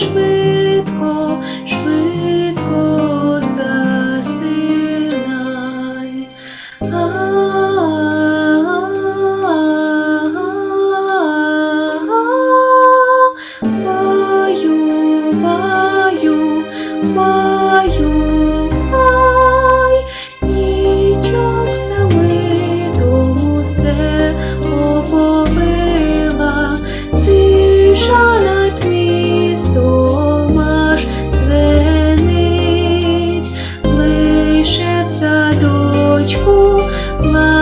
швидко, швидко засинай. Баю, баю, баю. 出门。